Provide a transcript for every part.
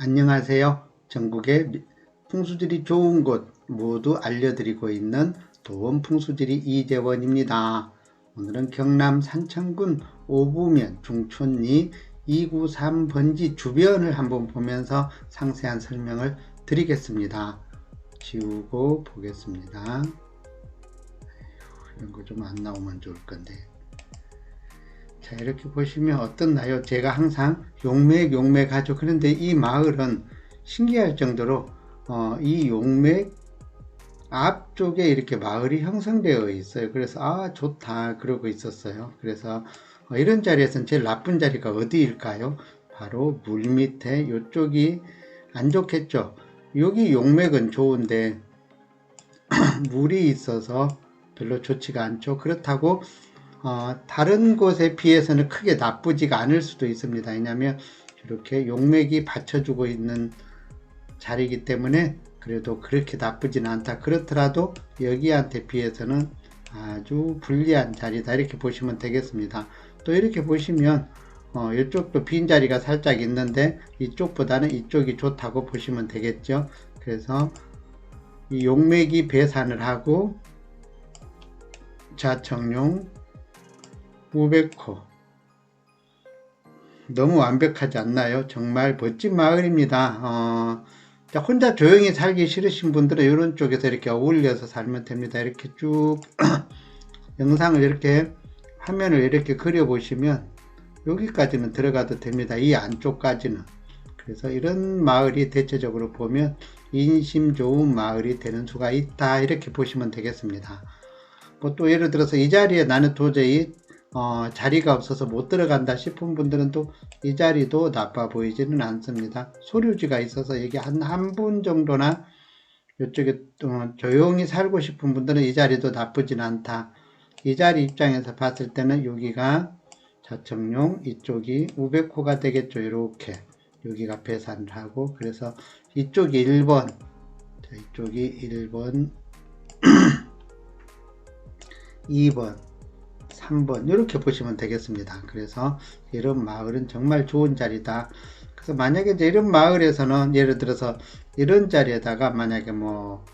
안녕하세요. 전국의 풍수질이 좋은 곳 모두 알려드리고 있는 도원 풍수지리 이재원입니다. 오늘은 경남 산청군 오부면 중촌리 293번지 주변을 한번 보면서 상세한 설명을 드리겠습니다. 지우고 보겠습니다. 이런 거 좀 안 나오면 좋을 건데. 자 이렇게 보시면 어떻나요? 제가 항상 용맥 용맥 하죠. 그런데 이 마을은 신기할 정도로 어, 이 용맥 앞쪽에 이렇게 마을이 형성되어 있어요. 그래서 아 좋다 그러고 있었어요. 그래서 어, 이런 자리에서는 제일 나쁜 자리가 어디일까요? 바로 물 밑에 이쪽이 안 좋겠죠. 여기 용맥은 좋은데 물이 있어서 별로 좋지가 않죠. 그렇다고 어, 다른 곳에 비해서는 크게 나쁘지가 않을 수도 있습니다. 왜냐하면 이렇게 용맥이 받쳐주고 있는 자리이기 때문에 그래도 그렇게 나쁘지는 않다. 그렇더라도 여기한테 비해서는 아주 불리한 자리다. 이렇게 보시면 되겠습니다. 또 이렇게 보시면 어, 이쪽도 빈 자리가 살짝 있는데 이쪽보다는 이쪽이 좋다고 보시면 되겠죠. 그래서 이 용맥이 배산을 하고 자청용 500호 너무 완벽하지 않나요? 정말 멋진 마을입니다. 어, 혼자 조용히 살기 싫으신 분들은 이런 쪽에서 이렇게 어울려서 살면 됩니다. 이렇게 쭉 영상을 이렇게 화면을 이렇게 그려 보시면 여기까지는 들어가도 됩니다. 이 안쪽까지는. 그래서 이런 마을이 대체적으로 보면 인심 좋은 마을이 되는 수가 있다. 이렇게 보시면 되겠습니다. 뭐 또 예를 들어서 이 자리에 나는 도저히 어, 자리가 없어서 못 들어간다 싶은 분들은 또 이 자리도 나빠 보이지는 않습니다. 소류지가 있어서 여기 한 한 분 정도나 이쪽에 어, 조용히 살고 싶은 분들은 이 자리도 나쁘진 않다. 이 자리 입장에서 봤을 때는 여기가 자청용 이쪽이 500호가 되겠죠. 이렇게 여기가 배산을 하고 그래서 이쪽이 1번 자, 이쪽이 1번 2번 3번 이렇게 보시면 되겠습니다. 그래서 이런 마을은 정말 좋은 자리다. 그래서 만약에 이제 이런 마을에서는 예를 들어서 이런 자리에다가 만약에 뭐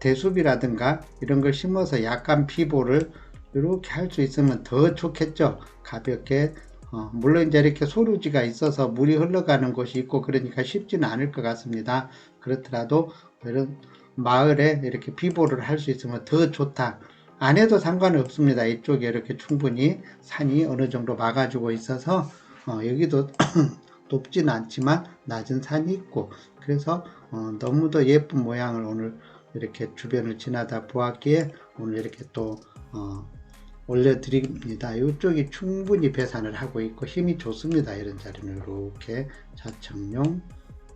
대숲이라든가 이런 걸 심어서 약간 피보를 이렇게 할 수 있으면 더 좋겠죠. 가볍게 어, 물론 이제 이렇게 소류지가 있어서 물이 흘러가는 곳이 있고 그러니까 쉽지는 않을 것 같습니다. 그렇더라도 이런 마을에 이렇게 비보를 할 수 있으면 더 좋다. 안 해도 상관은 없습니다. 이쪽에 이렇게 충분히 산이 어느 정도 막아주고 있어서 어, 여기도 높지는 않지만 낮은 산이 있고 그래서 어, 너무도 예쁜 모양을 오늘 이렇게 주변을 지나다 보았기에 오늘 이렇게 또 어, 올려드립니다. 이쪽이 충분히 배산을 하고 있고 힘이 좋습니다. 이런 자리는 이렇게 자청용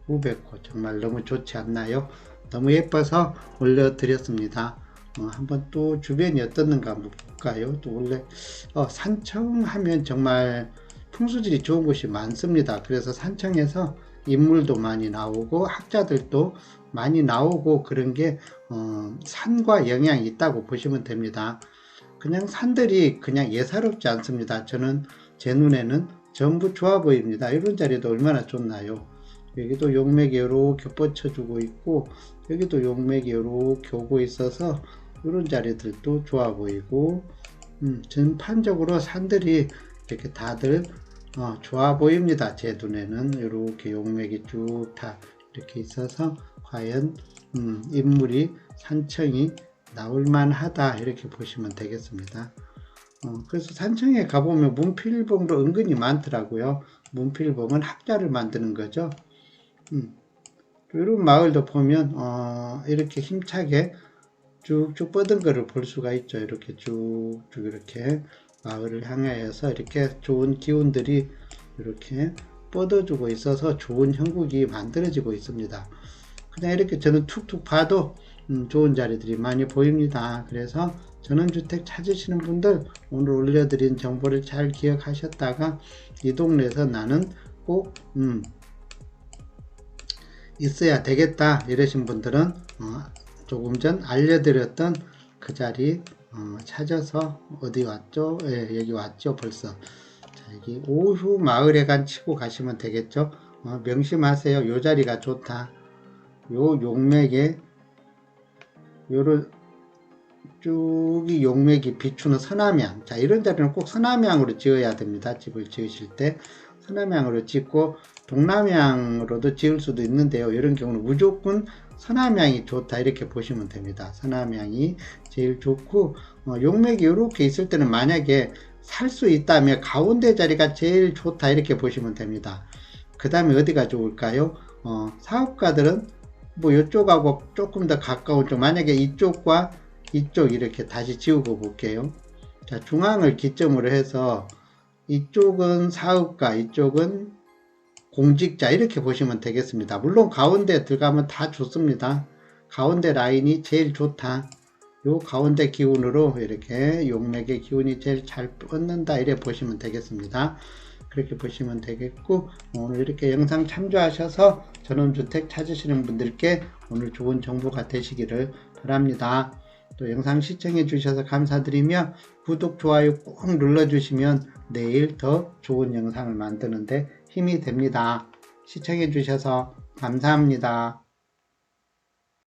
500호 정말 너무 좋지 않나요? 너무 예뻐서 올려드렸습니다. 어, 한번 또 주변이 어떻는가 한번 볼까요? 또 원래 어, 산청하면 정말 풍수질이 좋은 곳이 많습니다. 그래서 산청에서 인물도 많이 나오고 학자들도 많이 나오고 그런 게 어, 산과 영향이 있다고 보시면 됩니다. 그냥 산들이 그냥 예사롭지 않습니다. 저는 제 눈에는 전부 좋아 보입니다. 이런 자리도 얼마나 좋나요? 여기도 용맥이 이렇게 뻗쳐주고 있고 여기도 용맥이 이렇게 오고 있어서 이런 자리들도 좋아 보이고 음, 전판적으로 산들이 이렇게 다들 어, 좋아 보입니다. 제 눈에는 이렇게 용맥이 쭉 다 이렇게 있어서 과연 음, 인물이 산청이 나올 만하다 이렇게 보시면 되겠습니다. 어, 그래서 산청에 가보면 문필봉도 은근히 많더라고요. 문필봉은 학자를 만드는 거죠. 음, 이런 마을도 보면 어, 이렇게 힘차게 쭉쭉 뻗은 거를 볼 수가 있죠. 이렇게 쭉쭉 이렇게 마을을 향하여서 이렇게 좋은 기운들이 이렇게 뻗어주고 있어서 좋은 형국이 만들어지고 있습니다. 그냥 이렇게 저는 툭툭 봐도 음, 좋은 자리들이 많이 보입니다. 그래서 전원주택 찾으시는 분들 오늘 올려드린 정보를 잘 기억하셨다가 이 동네에서 나는 꼭 음, 있어야 되겠다 이러신 분들은 어, 조금 전 알려드렸던 그 자리 어, 찾아서 어디 왔죠? 예, 여기 왔죠 벌써 자, 여기 오후 마을에 간 치고 가시면 되겠죠 어, 명심하세요. 요 자리가 좋다. 요 용맥에 요런 쭉이 용맥이 비추는 서남향. 자, 이런 자리는 꼭 서남향으로 지어야 됩니다. 집을 지으실 때. 서남향으로 짓고 동남향으로도 지을 수도 있는데요. 이런 경우는 무조건 서남향이 좋다. 이렇게 보시면 됩니다. 서남향이 제일 좋고, 어, 용맥이 이렇게 있을 때는 만약에 살 수 있다면 가운데 자리가 제일 좋다. 이렇게 보시면 됩니다. 그 다음에 어디가 좋을까요? 어, 사업가들은 뭐 이쪽하고 조금 더 가까운 쪽, 만약에 이쪽과 이쪽 이렇게 다시 지우고 볼게요. 자, 중앙을 기점으로 해서 이쪽은 사업가, 이쪽은 공직자 이렇게 보시면 되겠습니다. 물론 가운데 들어가면 다 좋습니다. 가운데 라인이 제일 좋다. 요 가운데 기운으로 이렇게 용맥의 기운이 제일 잘 뻗는다 이래 보시면 되겠습니다. 그렇게 보시면 되겠고 오늘 이렇게 영상 참조하셔서 전원주택 찾으시는 분들께 오늘 좋은 정보가 되시기를 바랍니다. 또 영상 시청해 주셔서 감사드리며 구독, 좋아요 꼭 눌러주시면 내일 더 좋은 영상을 만드는데 힘이 됩니다. 시청해 주셔서 감사합니다.